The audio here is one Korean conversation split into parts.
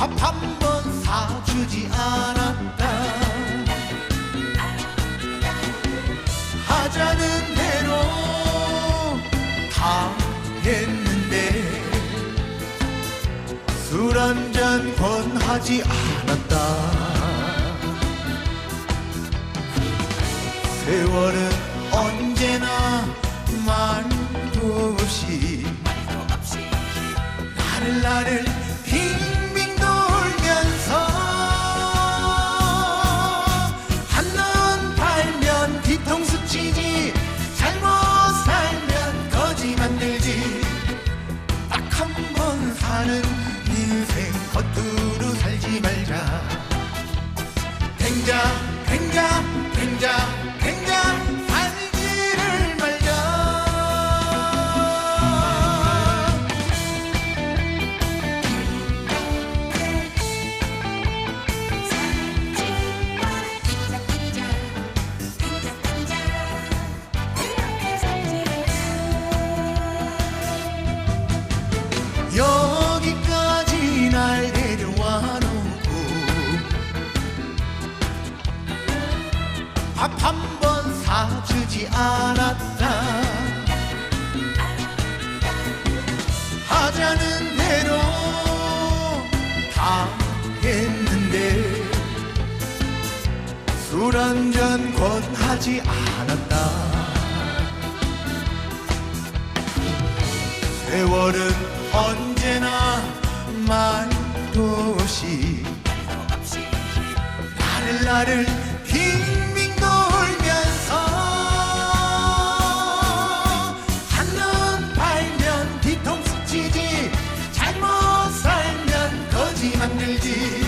밥 한 번 사주지 않았다. 하자는 대로 다 했는데 술 한 잔 권하지 않았다. 세월은 언제나 말도 없이 나를 나를 밥 한 번 사주지 않았다. 하자는 대로 다 했는데 술 한 잔 권하지 않았다. 세월은 언제나 말도 없이 나를 나를 만들지.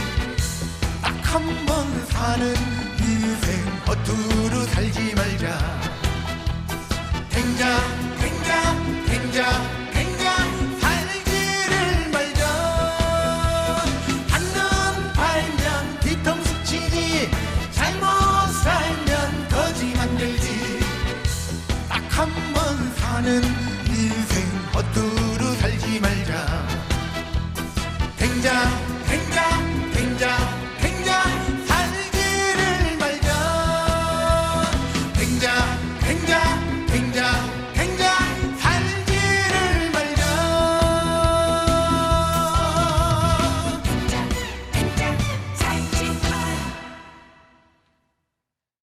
딱 한 번 사는 인생 허투루 살지 말자. 댕자 댕자 댕자 댕자 살지를 말자. 한눈 팔면 뒤통수 치지. 잘못 살면 거지 만들지. 딱 한 번 사는 인생 헛두루